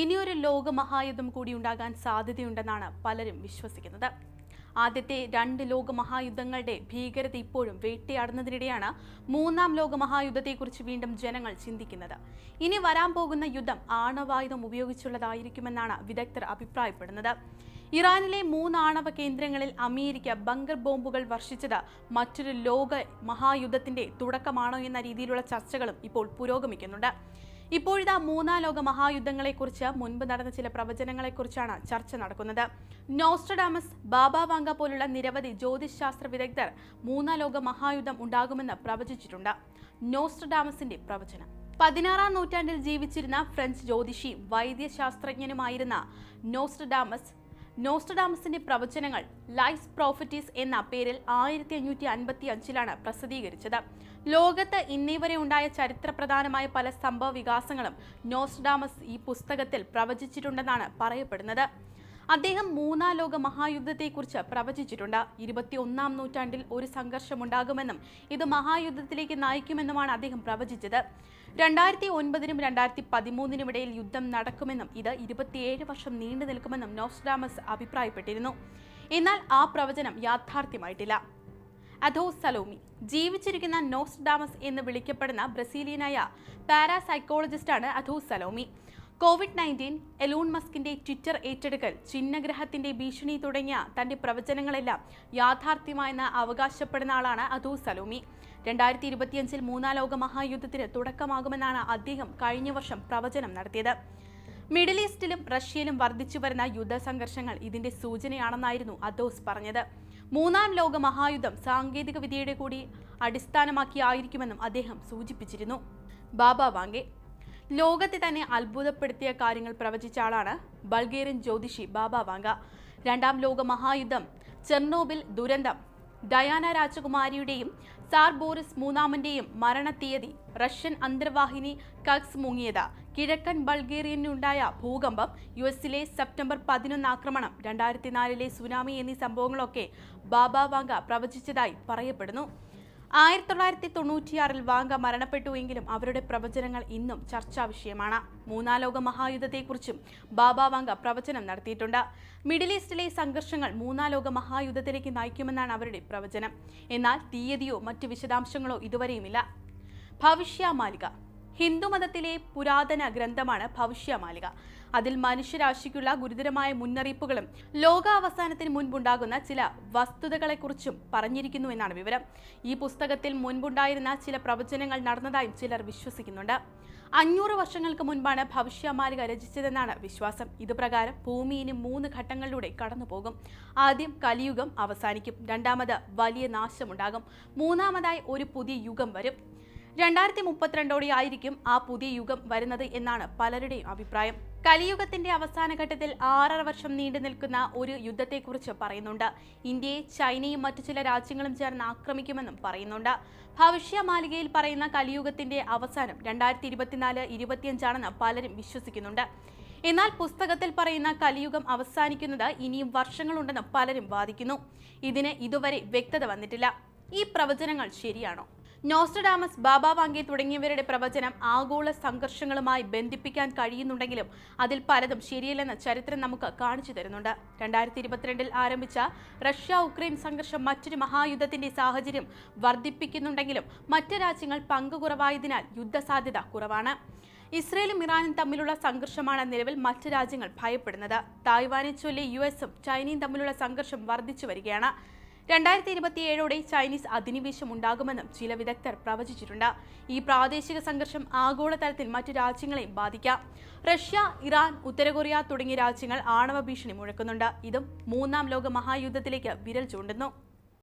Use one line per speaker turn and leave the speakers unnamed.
ഇനിയൊരു ലോകമഹായുദ്ധം കൂടി ഉണ്ടാകാൻ സാധ്യതയുണ്ടെന്നാണ് പലരും വിശ്വസിക്കുന്നത്. ആദ്യത്തെ രണ്ട് ലോകമഹായുദ്ധങ്ങളുടെ ഭീകരത ഇപ്പോഴും വേട്ടയാടുന്നതിനിടെയാണ് മൂന്നാം ലോകമഹായുദ്ധത്തെക്കുറിച്ച് വീണ്ടും ജനങ്ങൾ ചിന്തിക്കുന്നത്. ഇനി വരാൻ പോകുന്ന യുദ്ധം ആണവായുധം ഉപയോഗിച്ചുള്ളതായിരിക്കുമെന്നാണ് വിദഗ്ധർ അഭിപ്രായപ്പെടുന്നത്. ഇറാനിലെ മൂന്ന് ആണവ കേന്ദ്രങ്ങളിൽ അമേരിക്ക ബങ്കർ ബോംബുകൾ വർഷിച്ചത് മറ്റൊരു ലോക മഹായുദ്ധത്തിന്റെ തുടക്കമാണോ എന്ന രീതിയിലുള്ള ചർച്ചകളും ഇപ്പോൾ പുരോഗമിക്കുന്നുണ്ട്. ഇപ്പോഴിതാ മൂന്നാം ലോക മഹായുദ്ധങ്ങളെക്കുറിച്ച് മുൻപ് നടന്ന ചില പ്രവചനങ്ങളെക്കുറിച്ചാണ് ചർച്ച നടക്കുന്നത്. നോസ്ട്രഡാമസ് ബാബ വാങ്ക പോലുള്ള നിരവധി ജ്യോതിശാസ്ത്ര വിദഗ്ധർ മൂന്നാം ലോക മഹായുദ്ധം ഉണ്ടാകുമെന്ന് പ്രവചിച്ചിട്ടുണ്ട്. നോസ്ട്രഡാമസിന്റെ പ്രവചനം. പതിനാറാം നൂറ്റാണ്ടിൽ ജീവിച്ചിരുന്ന ഫ്രഞ്ച് ജ്യോതിഷി വൈദ്യശാസ്ത്രജ്ഞനുമായിരുന്ന നോസ്ട്രഡാമസ് നോസ്ട്രഡാമസിന്റെ പ്രവചനങ്ങൾ ലൈസ് പ്രോഫിറ്റീസ് എന്ന പേരിൽ ആയിരത്തി അഞ്ഞൂറ്റി അൻപത്തി അഞ്ചിലാണ് പ്രസിദ്ധീകരിച്ചത്. ലോകത്ത് ഇന്നേ വരെ ഉണ്ടായ ചരിത്രപ്രധാനമായ പല സംഭവ വികാസങ്ങളും നോസ്റ്റഡാമസ് ഈ പുസ്തകത്തിൽ പ്രവചിച്ചിട്ടുണ്ടെന്നാണ് പറയപ്പെടുന്നത്. അദ്ദേഹം മൂന്നാം ലോക മഹായുദ്ധത്തെക്കുറിച്ച് പ്രവചിച്ചിട്ടുണ്ട്. ഇരുപത്തി ഒന്നാം നൂറ്റാണ്ടിൽ ഒരു സംഘർഷമുണ്ടാകുമെന്നും ഇത് മഹായുദ്ധത്തിലേക്ക് നയിക്കുമെന്നുമാണ് അദ്ദേഹം പ്രവചിച്ചത്. രണ്ടായിരത്തി ഒൻപതിനും രണ്ടായിരത്തി പതിമൂന്നിനും ഇടയിൽ യുദ്ധം നടക്കുമെന്നും ഇത് ഇരുപത്തിയേഴ് വർഷം നീണ്ടു നിൽക്കുമെന്നും നോസ്ഡാമസ് അഭിപ്രായപ്പെട്ടിരുന്നു. എന്നാൽ ആ പ്രവചനം യാഥാർത്ഥ്യമായിട്ടില്ല. അധോ സലോമി ജീവിച്ചിരിക്കുന്ന നോസ്ഡാമസ് എന്ന് വിളിക്കപ്പെടുന്ന ബ്രസീലിയനായ പാരാസൈക്കോളജിസ്റ്റാണ് Athos Salome. Covid nineteen Elon മസ്കിന്റെ ട്വിറ്റർ ഏറ്റെടുക്കൽ ചിഹ്നഗ്രഹത്തിന്റെ ഭീഷണി തുടങ്ങിയ തന്റെ പ്രവചനങ്ങളെല്ലാം യാഥാർത്ഥ്യമായെന്ന് അവകാശപ്പെടുന്ന ആളാണ് അതു സലോമി. രണ്ടായിരത്തി ഇരുപത്തിയഞ്ചിൽ മൂന്നാം ലോക മഹായുദ്ധത്തിന് തുടക്കമാകുമെന്നാണ് അദ്ദേഹം കഴിഞ്ഞ വർഷം പ്രവചനം നടത്തിയത്. മിഡിൽ ഈസ്റ്റിലും റഷ്യയിലും വർദ്ധിച്ചു വരുന്ന യുദ്ധ സംഘർഷങ്ങൾ ഇതിന്റെ സൂചനയാണെന്നായിരുന്നു അദോസ് പറഞ്ഞത്. മൂന്നാം ലോക മഹായുദ്ധം സാങ്കേതിക വിദ്യയുടെ കൂടി അടിസ്ഥാനമാക്കിയായിരിക്കുമെന്നും അദ്ദേഹം സൂചിപ്പിച്ചിരുന്നു. ബാബ വാങ്കെ ലോകത്തെ തന്നെ അത്ഭുതപ്പെടുത്തിയ കാര്യങ്ങൾ പ്രവചിച്ച ആളാണ് ബൾഗേറിയൻ ജ്യോതിഷി ബാബ വാങ്ക. രണ്ടാം ലോക മഹായുദ്ധം ചെർണോബിൽ ദുരന്തം ഡയാന രാജകുമാരിയുടെയും സാർ ബോറിസ് മൂന്നാമന്റെയും മരണത്തീയതി റഷ്യൻ അന്തർവാഹിനി കക്സ് മുങ്ങിയത്. കിഴക്കൻ ബൾഗേറിയനുണ്ടായ ഭൂകമ്പം യു എസിലെ സെപ്റ്റംബർ പതിനൊന്ന് ആക്രമണം രണ്ടായിരത്തി നാലിലെ സുനാമി എന്നീ സംഭവങ്ങളൊക്കെ ബാബ വാങ്ക പ്രവചിച്ചതായി പറയപ്പെടുന്നു. ആയിരത്തി തൊള്ളായിരത്തി തൊണ്ണൂറ്റിയാറിൽ വാങ്ക മരണപ്പെട്ടുവെങ്കിലും അവരുടെ പ്രവചനങ്ങൾ ഇന്നും ചർച്ചാ വിഷയമാണ്. മൂന്നാം ലോക മഹായുദ്ധത്തെക്കുറിച്ചും ബാബ വാങ്ക പ്രവചനം നടത്തിയിട്ടുണ്ട്. മിഡിൽ ഈസ്റ്റിലെ സംഘർഷങ്ങൾ മൂന്നാം ലോക മഹായുദ്ധത്തിലേക്ക് നയിക്കുമെന്നാണ് അവരുടെ പ്രവചനം. എന്നാൽ തീയതിയോ മറ്റ് വിശദാംശങ്ങളോ ഇതുവരെയുമില്ല. ഭവിഷ്യമാലിക ഹിന്ദുമതത്തിലെ പുരാതന ഗ്രന്ഥമാണ് ഭവിഷ്യമാലിക. അതിൽ മനുഷ്യരാശിക്കുള്ള ഗുരുതരമായ മുന്നറിയിപ്പുകളും ലോകാവസാനത്തിന് മുൻപുണ്ടാകുന്ന ചില വസ്തുതകളെക്കുറിച്ചും പറഞ്ഞിരിക്കുന്നു എന്നാണ് വിവരം. ഈ പുസ്തകത്തിൽ മുൻപുണ്ടായിരുന്ന ചില പ്രവചനങ്ങൾ നടന്നതായും ചിലർ വിശ്വസിക്കുന്നുണ്ട്. അഞ്ഞൂറ് വർഷങ്ങൾക്ക് മുൻപാണ് ഭവിഷ്യമാലിക രചിച്ചതെന്നാണ് വിശ്വാസം. ഇതുപ്രകാരം ഭൂമി ഇനി മൂന്ന് ഘട്ടങ്ങളിലൂടെ കടന്നുപോകും. ആദ്യം കലിയുഗം അവസാനിക്കും. രണ്ടാമത് വലിയ നാശമുണ്ടാകും. മൂന്നാമതായി ഒരു പുതിയ യുഗം വരും. രണ്ടായിരത്തി മുപ്പത്തിരണ്ടോടെ ആയിരിക്കും ആ പുതിയ യുഗം വരുന്നത് എന്നാണ് പലരുടെയും അഭിപ്രായം. കലിയുഗത്തിന്റെ അവസാന ഘട്ടത്തിൽ ആറര വർഷം നീണ്ടു നിൽക്കുന്ന ഒരു യുദ്ധത്തെക്കുറിച്ച് പറയുന്നുണ്ട്. ഇന്ത്യയെ ചൈനയും മറ്റു ചില രാജ്യങ്ങളും ചേർന്ന് ആക്രമിക്കുമെന്നും പറയുന്നുണ്ട്. ഭവിഷ്യ മാലികയിൽ പറയുന്ന കലിയുഗത്തിന്റെ അവസാനം രണ്ടായിരത്തി ഇരുപത്തിനാല് ഇരുപത്തിയഞ്ചാണെന്ന് പലരും വിശ്വസിക്കുന്നുണ്ട്. എന്നാൽ പുസ്തകത്തിൽ പറയുന്ന കലിയുഗം അവസാനിക്കുന്നത് ഇനിയും വർഷങ്ങളുണ്ടെന്ന് പലരും വാദിക്കുന്നു. ഇതിന് ഇതുവരെ വ്യക്തത വന്നിട്ടില്ല. ഈ പ്രവചനങ്ങൾ ശരിയാണോ? നോസ്ട്രഡാമസ് ബാബ വാങ്കെ തുടങ്ങിയവരുടെ പ്രവചനം ആഗോള സംഘർഷങ്ങളുമായി ബന്ധിപ്പിക്കാൻ കഴിയുന്നുണ്ടെങ്കിലും അതിൽ പലതും ശരിയല്ലെന്ന് ചരിത്രം നമുക്ക് കാണിച്ചു തരുന്നുണ്ട്. രണ്ടായിരത്തി ഇരുപത്തിരണ്ടിൽ ആരംഭിച്ച റഷ്യ ഉക്രൈൻ സംഘർഷം മറ്റൊരു മഹായുദ്ധത്തിന്റെ സാഹചര്യം വർദ്ധിപ്പിക്കുന്നുണ്ടെങ്കിലും മറ്റ് രാജ്യങ്ങൾ പങ്കു കുറവായതിനാൽ യുദ്ധസാധ്യത കുറവാണ്. ഇസ്രയേലും ഇറാനും തമ്മിലുള്ള സംഘർഷമാണ് നിലവിൽ മറ്റ് രാജ്യങ്ങൾ ഭയപ്പെടുന്നത്. തായ്വാനെ ചൊല്ലി യു എസും ചൈനയും തമ്മിലുള്ള സംഘർഷം വർദ്ധിച്ചു വരികയാണ്. രണ്ടായിരത്തി ഇരുപത്തിയേഴോടെ ചൈനീസ് അധിനിവേശം ഉണ്ടാകുമെന്നും ചില വിദഗ്ധർ പ്രവചിച്ചിട്ടുണ്ട്. ഈ പ്രാദേശിക സംഘർഷം ആഗോളതലത്തിൽ മറ്റു രാജ്യങ്ങളെയും ബാധിക്കാം. റഷ്യ ഇറാൻ ഉത്തരകൊറിയ തുടങ്ങിയ രാജ്യങ്ങൾ ആണവ ഭീഷണി മുഴക്കുന്നുണ്ട്. ഇതും മൂന്നാം ലോക മഹായുദ്ധത്തിലേക്ക് വിരൽ ചൂണ്ടുന്നു.